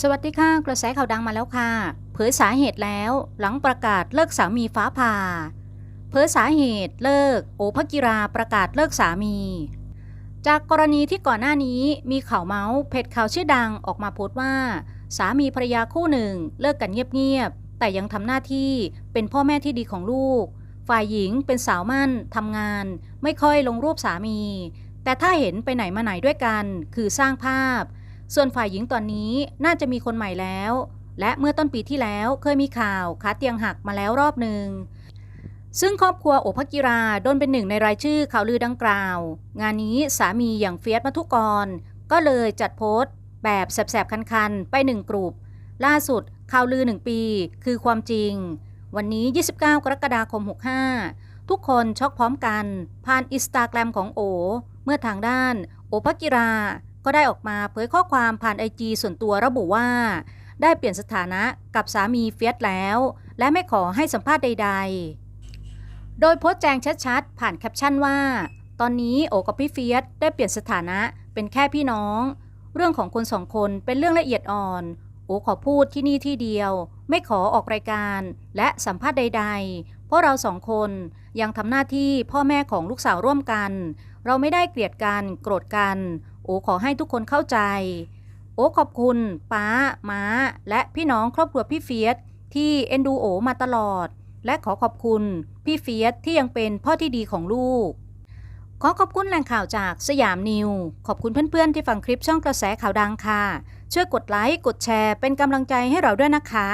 สวัสดีค่ะ กระแสข่าวดังมาแล้วค่ะ เผยสาเหตุแล้วหลังประกาศเลิกสามีฟ้าผ่า เผยสาเหตุเลิก โอภกิราประกาศเลิกสามี จากกรณีที่ก่อนหน้านี้มีข่าวเมาส์เพจข่าวชื่อดังออกมาโพสต์ว่า สามีภรรยาคู่หนึ่ง เลิกกันเงียบๆแต่ยังทำหน้าที่เป็นพ่อแม่ที่ดีของลูก ฝ่ายหญิงเป็นสาวมั่นทำงาน ไม่ค่อยลงรูปสามี แต่ถ้าเห็นไปไหนมาไหนด้วยกัน คือสร้างภาพ ส่วนฝ่ายหญิงตอนนี้น่าจะมีคนใหม่แล้ว และเมื่อต้นปีที่แล้วเคยมีข่าวขาเตียงหักมาแล้วรอบหนึ่งซึ่งครอบครัวโอภกิราโดนเป็นหนึ่งในรายชื่อข่าวลือดังกล่าว งานนี้สามีอย่างเฟียสมัทุกร ก็เลยจัดโพสต์แบบแสบๆ คันๆ ไปหนึ่งกลุ่มล่าสุดข่าวลือหนึ่งปี คือความจริง วันนี้ 29 กรกฎาคม 65 ทุกคนช็อกพร้อมกัน ผ่านอินสตาแกรมของโอ เมื่อทางด้าน โอภกิรา ก็ได้ออกมาเผยข้อความผ่านไอจีส่วนตัวระบุว่า ได้เปลี่ยนสถานะกับสามีเฟียสแล้ว และไม่ขอให้สัมภาษณ์ใด ๆ โดยโพสต์แจงชัดๆ ผ่านแคปชั่นว่า ตอนนี้โอกับพี่เฟียสได้เปลี่ยนสถานะเป็นแค่พี่น้อง เรื่องของคนสองคนเป็นเรื่องละเอียดอ่อน โอขอพูดที่นี่ที่เดียว ไม่ขอออกรายการ และสัมภาษณ์ใด ๆ เพราะเราสองคนยังทำหน้าที่พ่อแม่ของลูกสาวร่วมกัน เราไม่ได้เกลียดกันโกรธกัน โอขอให้ทุกคนเข้าใจ โอขอบคุณป้าม้า และพี่น้องครอบครัวพี่เฟียสที่เอ็นดูโอมาตลอด และขอขอบคุณพี่เฟียสที่ยังเป็นพ่อที่ดีของลูก ขอขอบคุณแหล่งข่าวจากสยามนิว ขอบคุณเพื่อนๆที่ฟังคลิปช่องกระแสข่าวดังค่ะ ช่วยกดไลค์กดแชร์เป็นกำลังใจให้เราด้วยนะคะ